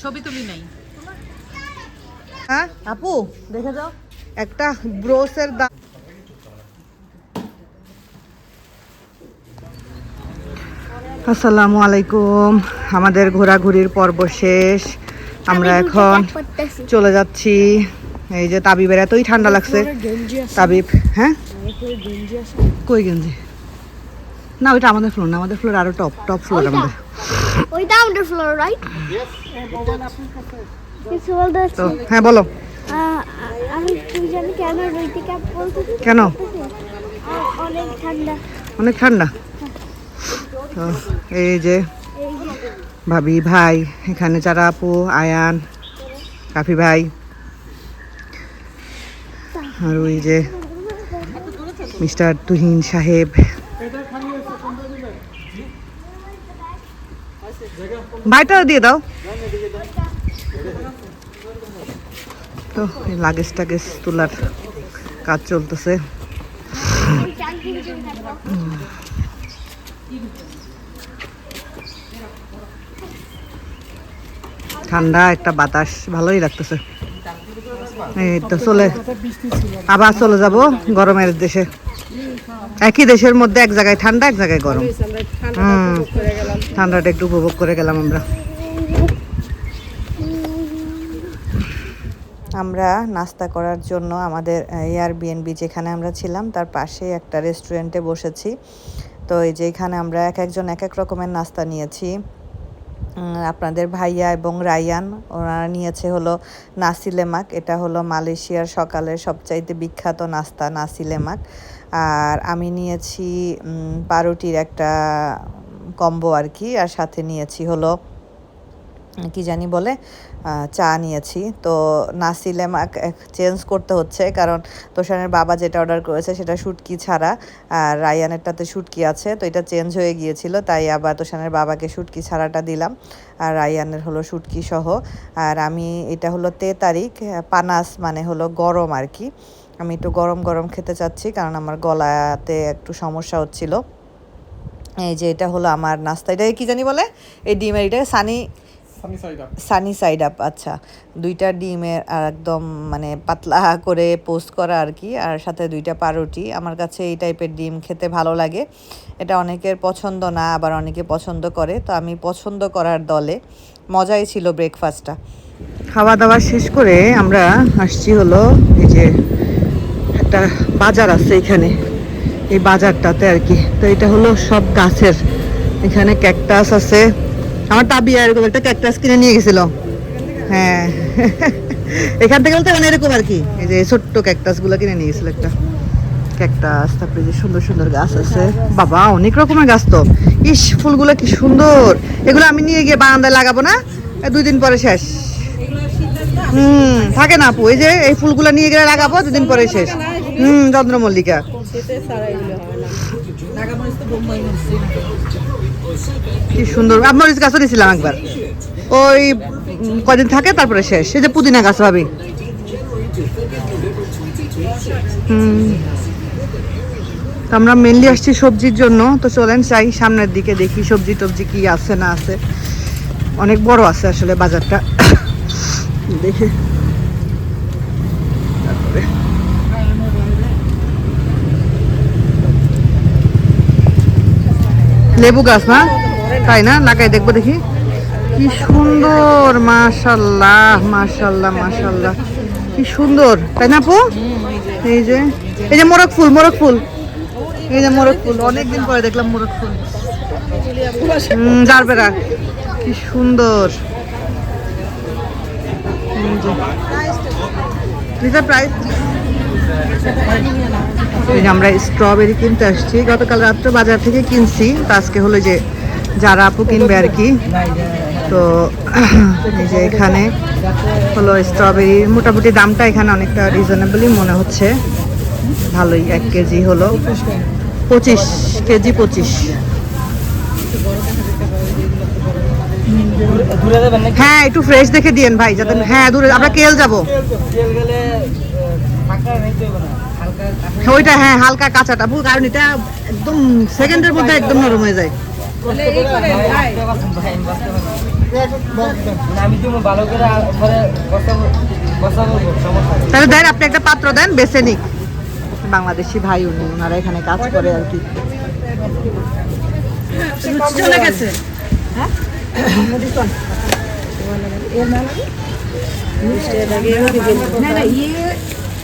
ছবি তুলি নাই। হ্যাঁ আপু দেখে যাও। একটা ব্রোসের দাম আসসালামু আলাইকুম। আমাদের ঘোরাঘুরির পর্ব শেষ। আমরা এখন চলে যাচ্ছি। এই যে তাবিবের এতই ঠান্ডা লাগছে। তাবিব হ্যাঁ? কই গেঞ্জি? না ওইটা আমাদের ফ্লোর না আমাদের ফ্লোর আরও টপ টপ ফ্লোর আমাদের। ওই down the floor, right? কিছু। বলতে তো হ্যাঁ বলো। আমি তুই জানি কেন রইতে ক্যাপ বলতে কেন? অনেক ঠান্ডা। অনেক ঠান্ডা? তো এই যে এই যে ভাবি ভাই এখানে যারা আপু আয়ান কাফি ভাই। আর ওই যে মিস্টার তুহিন সাহেব। ভাইটা দিয়ে দাও। তো লাগেজ টাগেজ তোলার কাজ চলতেছে। ঠান্ডা একটা বাতাস, ভালোই লাগতেছে। এই তো চলে। আবার চলে যাব গরমের দেশে। একই দেশের মধ্যে এক জায়গায় ঠান্ডা, এক জায়গায় গরম। হুম, ঠান্ডাটা একটু উপভোগ করে গেলাম আমরা। আমরা নাস্তা করার জন্য আমাদের এয়ার এয়ারবিএনবি যেখানে আমরা ছিলাম, তার পাশে একটা রেস্টুরেন্টে বসেছি। তো এই যে এখানে আমরা এক একজন এক এক রকমের নাস্তা নিয়েছি। আপনাদের ভাইয়া এবং রায়ান ওনারা নিয়েছে হলো নাসিলেমাক এটা হলো মালয়েশিয়ার সকালের সবচাইতে বিখ্যাত নাস্তা নাসিলেমাক আর আমি নিয়েছি পারুটির একটা কম্বো আর কি। আর সাথে নিয়েছি হলো কি জানি বলে চা নিয়েছি। তো নাসিলেমাক চেঞ্জ করতে হচ্ছে, কারণ তোষানের বাবা যেটা অর্ডার করেছে সেটা শুটকি ছাড়া, আর রায়ানেরটাতে শুটকি আছে, তো এটা চেঞ্জ হয়ে গিয়েছিল, তাই আবার তোষানের বাবাকে শুটকি ছাড়াটা দিলাম, আর রায়ানের হলো শুটকি সহ। আর আমি, এটা হলো তে তারিখ পানাস মানে হলো গরম আর কি। আমি একটু গরম গরম খেতে চাচ্ছি, কারণ আমার গলাতে একটু সমস্যা হচ্ছিল। এই যে এটা হলো আমার নাস্তা এটা কি জানি বলে? এই ডিমের এটা সানি সানি সাইড আপ আচ্ছা। দুইটা ডিমের আর একদম মানে পাতলা করে পোস্ট করা আর কি, আর সাথে দুইটা পাউরুটি আমার কাছে এই টাইপের ডিম খেতে ভালো লাগে। এটা অনেকের পছন্দ না, আবার অনেকে পছন্দ করে। তো আমি পছন্দ করার দলে মজাই ছিল ব্রেকফাস্টটা খাওয়া দাওয়া শেষ করে আমরা আসছি হলো এই যে একটা বাজার আছে এখানে। এই বাজারটাতে আর কি। তো এটা হলো সব গাছের। এখানে ক্যাকটাস আছে। আমার তাবি এরকম একটা ক্যাকটাস কিনে নিয়ে গেছিল। হ্যাঁ। এখান থেকে বলতে মানে এরকম আর কি। এই যে ছোট্ট ক্যাকটাসগুলো কিনে নিয়ে গেছিল একটা ক্যাকটাস তারপরে যে সুন্দর সুন্দর গাছ আছে। বাবা, অনেক রকমের গাছ তো। ইস, ফুলগুলো কি সুন্দর। এগুলো আমি নিয়ে গিয়ে বারান্দায় লাগাবো না? দুই দিন পরে শেষ। হুম, থাকে না আপু। এই যে এই ফুলগুলো নিয়ে গেলে লাগাবো, দুদিন পরে শেষ। হুম, চন্দ্রমল্লিকা। কি সুন্দর। মরিচ গাছও দিয়েছিলাম একবার। ওই কদিন থাকে, তারপরে শেষ। এই যে পুদিনা গাছ, ভাবি। আমরা মেনলি আসছি সবজির জন্য। তো চলেন চাই সামনের দিকে দেখি সবজি টবজি কি আছে না আছে। অনেক বড় আছে আসলে বাজারটা। দেখে তারপরে লেবু গাছ, না? তাই না? লাগাই, দেখব দেখি। কি সুন্দর, মাশাল্লাহ মাশাল্লাহ মাশাল্লাহ। কি সুন্দর, তাই না আপু? এই যে এই যে মোরগ ফুল মোরগ ফুল। এই যে মোরগ ফুল, অনেকদিন পরে দেখলাম মোরগ ফুল। জারবেরা কি সুন্দর। প্রাইস আমরা স্ট্রবেরি কিনতে আসছি। গতকাল রাত্রে বাজার থেকে কিনছি। তো আজকে হলো যে যারা আপু কিনবে আর কি। তো এই যে এখানে হলো স্ট্রবেরি মোটামুটি দামটা এখানে অনেকটা রিজনেবলই মনে হচ্ছে। ভালোই, এক কেজি হলো পঁচিশ, কেজি পঁচিশ। হ্যাঁ একটু ফ্রেশ দেখে দিয়েন ভাই, যাতে হ্যাঁ দূরে আমরা কেল যাব তেল গেলে থাকতে হালকা নিতে হবে না হালকা কাঁচা ওইটা হ্যাঁ হালকা কাঁচাটা। ভুল কারণ এটা একদম সেকেন্ডের মধ্যে একদম নরম হয়ে যায়। তাহলে দেন আপনি একটা পাত্র দেন বেসেনিক বাংলাদেশি ভাই উনি ওনারা এখানে কাজ করে আর কি। চলে গেছে। হ্যাঁ? ইয়ে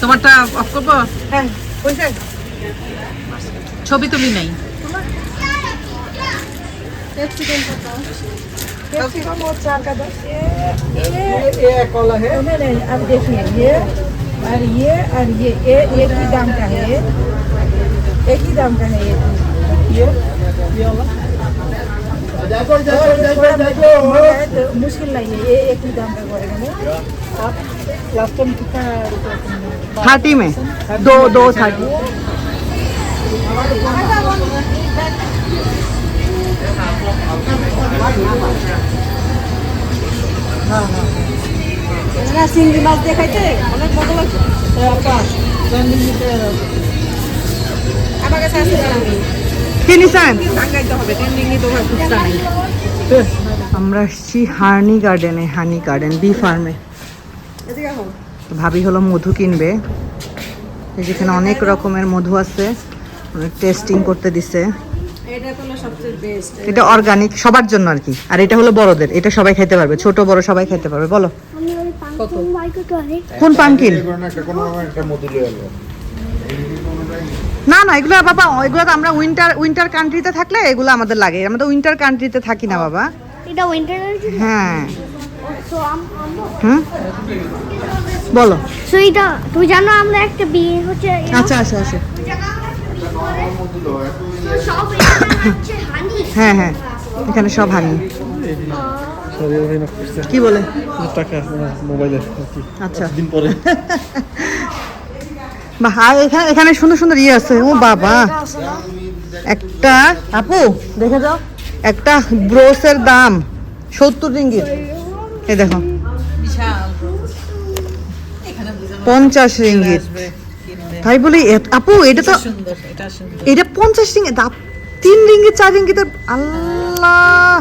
তোমারটা অফ করবো হ্যাঁ ওইটা ছবি তুলি নাই कैप्सिकम और चार का दस ये ये ये कॉला है नहीं नहीं अब देखिए ये और ये और ये ये एक ही दाम का है एक ही दाम का है ये ये ये वाला मुश्किल नहीं है ये एक ही दाम का पड़ेगा ना आप लास्ट टाइम कितना रुपया तुमने থার্টি में दो दो থার্টি না চিংড়ি মাছ দেখাইতে অনেক মজা লাগছে আমার কাছে আছে তিন আমরা আসছি হার্নি গার্ডেনে হানি গার্ডেন বি ফার্মে। ভাবি হলো মধু কিনবে। যেখানে অনেক রকমের মধু আছে টেস্টিং করতে দিছে। এটা তো হলো সবচেয়ে বেস্ট এটা অর্গানিক সবার জন্য আর কি। আর এটা হলো বড়দের এটা সবাই খেতে পারবে ছোট বড় সবাই খেতে পারবে বলো। কোন পাঙ্কিন একটা কোনো একটা মধু লয়ে এলো না না এগুলো বাবা এগুলো তো আমরা উইন্টার উইন্টার কান্ট্রিতে থাকলে এগুলো আমাদের লাগে। আমরা তো উইন্টার কান্ট্রিতে থাকি না বাবা। এটা উইন্টার হ্যাঁ। হুম? বলো। সো এটা তুই জানো আমরা একটা বিয়ে হচ্ছে আচ্ছা আচ্ছা আচ্ছা। হ্যাঁ হ্যাঁ এখানে সব হানি। কি বলে? টাকা মোবাইলে আচ্ছা। দিন পরে। বা হ্যাঁ এখানে এখানে সুন্দর সুন্দর ইয়ে আছে। ও বাবা। একটা আপু দেখে যাও। একটা ব্রোসের দাম সত্তর রিঙ্গিত। এই দেখো। পঞ্চাশ রিঙ্গিত। তাই বলি আপু এটা তো এটা পঞ্চাশ রিঙ্গিত। তিন রিঙ্গিত চার রিঙ্গিতের আল্লাহ।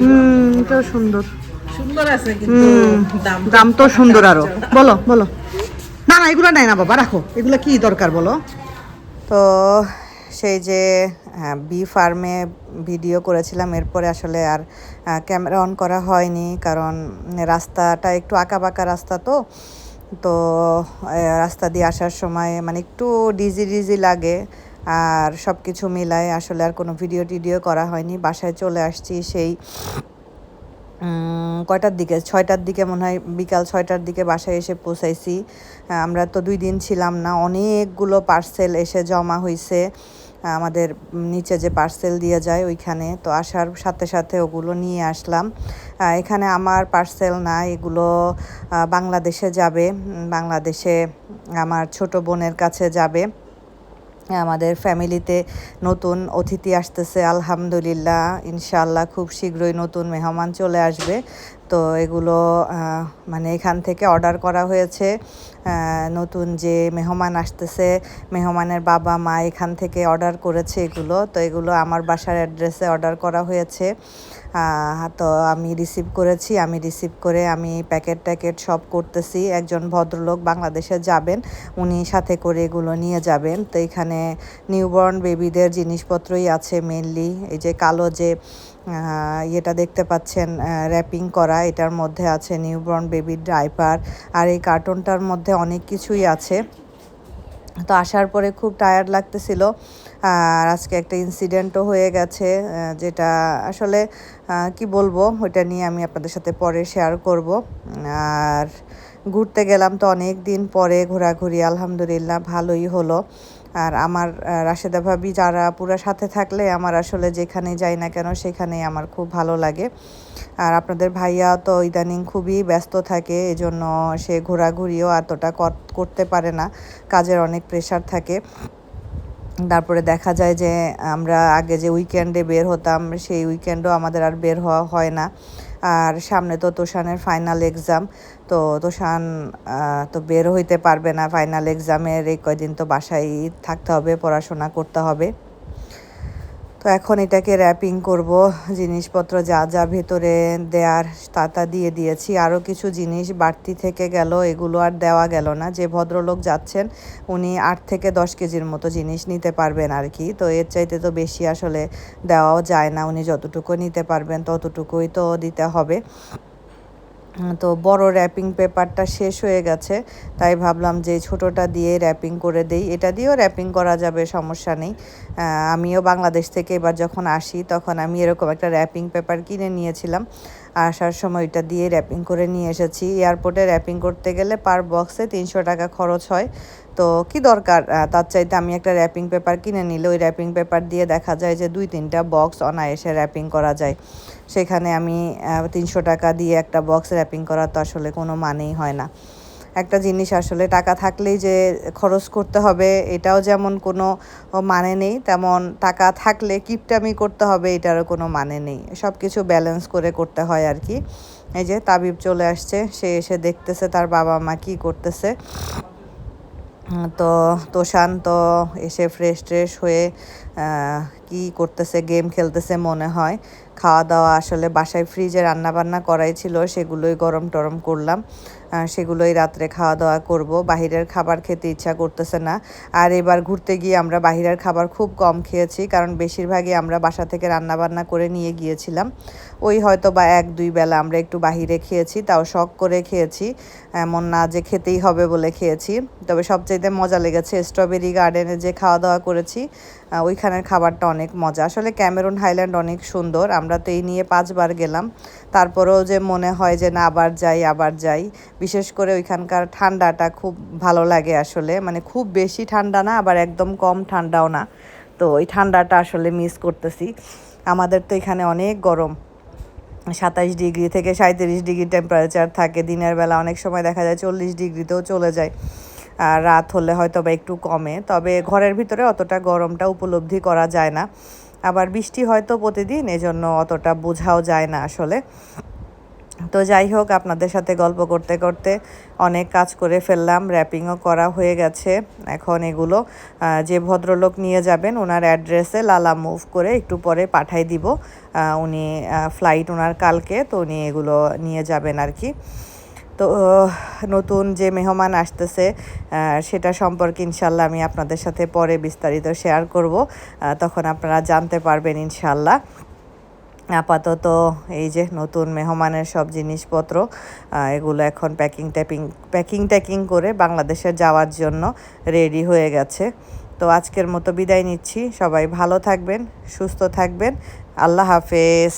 হুম এটাও সুন্দর। সুন্দর আছে দাম তো সুন্দর আরও। বলো বলো। না, এগুলো নাই না বাবা, রাখো। এগুলো কি দরকার বলো? তো সেই যে বি ফার্মে ভিডিও করেছিলাম, এরপরে আসলে আর ক্যামেরা অন করা হয়নি, কারণ রাস্তাটা একটু আঁকা বাঁকা রাস্তা তো। তো রাস্তা দিয়ে আসার সময় মানে একটু ডিজি ডিজি লাগে, আর সব কিছু মিলায় আসলে আর কোনো ভিডিও টিডিও করা হয়নি। বাসায় চলে আসছি সেই কয়টার দিকে? ছয়টার দিকে মনে হয়, বিকাল ছয়টার দিকে বাসায় এসে পৌঁছাইছি। আমরা তো দুই দিন ছিলাম না, অনেকগুলো পার্সেল এসে জমা হয়েছে আমাদের নিচে যে পার্সেল দিয়ে যায় ওইখানে, তো আসার সাথে সাথে ওগুলো নিয়ে আসলাম। এখানে আমার পার্সেল না, এগুলো বাংলাদেশে যাবে। বাংলাদেশে আমার ছোট বোনের কাছে যাবে। আমাদের ফ্যামিলিতে নতুন অতিথি আসতেছে, আলহামদুলিল্লাহ। ইনশাল্লাহ খুব শীঘ্রই নতুন মেহমান চলে আসবে। তো এগুলো মানে এখান থেকে অর্ডার করা হয়েছে। নতুন যে মেহমান আসতেছে, মেহমানের বাবা, মা এখান থেকে অর্ডার করেছে এগুলো। তো এগুলো আমার বাসার অ্যাড্রেসে অর্ডার করা হয়েছে। তো আমি রিসিভ করেছি, আমি রিসিভ করে আমি প্যাকেট ট্যাকেট সব করতেছি। একজন ভদ্রলোক বাংলাদেশে যাবেন, উনি সাথে করে এগুলো নিয়ে যাবেন। তো এখানে নিউবর্ন বেবিদের জিনিসপত্রই আছে মেনলি এই যে কালো যে ইয়েটা দেখতে পাচ্ছেন র্যাপিং করা। এটার মধ্যে আছে নিউবর্ন বেবির ডাইপার আর এই কার্টুনটার মধ্যে অনেক কিছুই আছে। তো আসার পরে খুব টায়ার্ড লাগতেছিল। আর আজকে একটা ইনসিডেন্টও হয়ে গেছে যেটা আসলে কি বলব, ওইটা নিয়ে আমি আপনাদের সাথে পরে শেয়ার করব। আর ঘুরতে গেলাম তো অনেক দিন পরে, ঘোরাঘুরি, আলহামদুলিল্লাহ, ভালোই হলো। আর আমার রাশেদা ভাবি যারা পুরো সাথে থাকলে আমার আসলে যেখানে যাই না কেন সেখানেই আমার খুব ভালো লাগে। আর আপনাদের ভাইয়া তো ইদানিং খুবই ব্যস্ত থাকে, এজন্য সে ঘোরাঘুরিও এতটা কর- করতে পারে না, কাজের অনেক প্রেশার থাকে। তারপরে দেখা যায় যে আমরা আগে যে উইকেন্ডে বের হতাম, সেই উইকেন্ডও আমাদের আর বের হওয়া হয় না। আর সামনে তো তোষানের ফাইনাল এক্সাম তো তোষান তো বের হইতে পারবে না ফাইনাল এক্সামের এই কয়দিন তো বাসায় থাকতে হবে, পড়াশোনা করতে হবে। তো এখন এটাকে র্যাপিং করব। জিনিসপত্র যা যা ভেতরে দেয়ার তাতা দিয়ে দিয়েছি। আরও কিছু জিনিস বাড়তি থেকে গেল, এগুলো আর দেওয়া গেল না। যে ভদ্রলোক যাচ্ছেন, উনি আট থেকে দশ কেজির মতো জিনিস নিতে পারবেন আর কি। তো এর চাইতে তো বেশি আসলে দেওয়াও যায় না। উনি যতটুকু নিতে পারবেন, ততটুকুই তো দিতে হবে। তো বড় র্যাপিং পেপারটা শেষ হয়ে গেছে, তাই ভাবলাম যে ছোটোটা দিয়ে র্যাপিং করে দেই। এটা দিয়েও র্যাপিং করা যাবে, সমস্যা নেই। আমিও বাংলাদেশ থেকে এবার যখন আসি, তখন আমি এরকম একটা র্যাপিং পেপার কিনে নিয়েছিলাম। আসার সময় এটা দিয়ে র্যাপিং করে নিয়ে এসেছি। এয়ারপোর্টে র্যাপিং করতে গেলে পার বক্সে তিনশো টাকা খরচ হয়। তো কি দরকার? তার চাইতে আমি একটা র্যাপিং পেপার কিনে নিলে ওই র্যাপিং পেপার দিয়ে দেখা যায় যে দুই তিনটা বক্স অনায়াসে র্যাপিং করা যায়। সেখানে আমি তিনশো টাকা দিয়ে একটা বক্স র্যাপিং করার তো আসলে কোনো মানেই হয় না। একটা জিনিস আসলে টাকা থাকলেই যে খরচ করতে হবে, এটাও যেমন কোনো মানে নেই, তেমন টাকা থাকলে কিপটামি করতে হবে, এটারও কোনো মানে নেই। সব কিছু ব্যালেন্স করে করতে হয় আর কি। এই যে তাবিব চলে আসছে, সে এসে দেখতেছে তার বাবা মা কী করতেছে। তো তোষান তো এসে ফ্রেশ ট্রেশ হয়ে কি করতেছে গেম খেলতেছে মনে হয়। খাওয়া দাওয়া আসলে বাসায় ফ্রিজে রান্নাবান্না করাই ছিল, সেগুলোই গরম টরম করলাম। সেগুলোই রাত্রে খাওয়া দাওয়া করব। বাহিরের খাবার খেতে ইচ্ছা করতেছে না। আর এবার ঘুরতে গিয়ে আমরা বাহিরের খাবার খুব কম খেয়েছি, কারণ বেশিরভাগই আমরা বাসা থেকে রান্না বান্না করে নিয়ে গিয়েছিলাম। ওই হয়তো বা এক, দুই বেলা আমরা একটু বাহিরে খেয়েছি, তাও শখ করে খেয়েছি। এমন না যে খেতেই হবে বলে খেয়েছি। তবে সবচাইতে মজা লেগেছে স্ট্রবেরি গার্ডেনে যে খাওয়া দাওয়া করেছি ওইখানের খাবারটা অনেক মজা। আসলে ক্যামেরুন হাইল্যান্ড অনেক সুন্দর, আমরা তো এই নিয়ে পাঁচবার গেলাম। তারপরেও যে মনে হয় যে না, আবার যাই আবার যাই। বিশেষ করে ওইখানকার ঠান্ডাটা খুব ভালো লাগে আসলে। মানে খুব বেশি ঠান্ডা না, আবার একদম কম ঠান্ডাও না। তো ওই ঠান্ডাটা আসলে মিস করতেছি। আমাদের তো এখানে অনেক গরম। সাতাইশ ডিগ্রি থেকে সাঁত্রিশ ডিগ্রি টেম্পারেচার থাকে। দিনের বেলা অনেক সময় দেখা যায় চল্লিশ ডিগ্রিতেও চলে যায়। আর রাত হলে হয়তো বা একটু কমে। তবে ঘরের ভিতরে অতটা গরমটা উপলব্ধি করা যায় না। আবার বৃষ্টি হয়তো প্রতিদিন, এজন্য অতটা বোঝাও যায় না আসলে। তো যাই হোক, আপনাদের সাথে গল্প করতে করতে অনেক কাজ করে ফেললাম র্যাপিংও করা হয়ে গেছে। এখন এগুলো যে ভদ্রলোক নিয়ে যাবেন, ওনার অ্যাড্রেসে লালা মুভ করে একটু পরে পাঠাই দিব। উনি ফ্লাইট ওনার কালকে, তো উনি এগুলো নিয়ে যাবেন আর কি। তো, নতুন যে মেহমান আসতেছে সেটা সম্পর্কে ইনশাল্লাহ আমি আপনাদের সাথে পরে বিস্তারিত শেয়ার করব। তখন আপনারা জানতে পারবেন ইনশাল্লাহ। আপাতত এই যে নতুন মেহমানের সব জিনিসপত্র এগুলো এখন প্যাকিং ট্যাপিং প্যাকিং ট্যাকিং করে বাংলাদেশে যাওয়ার জন্য রেডি হয়ে গেছে। তো আজকের মতো বিদায় নিচ্ছি। সবাই ভালো থাকবেন, সুস্থ থাকবেন। আল্লাহ হাফেজ।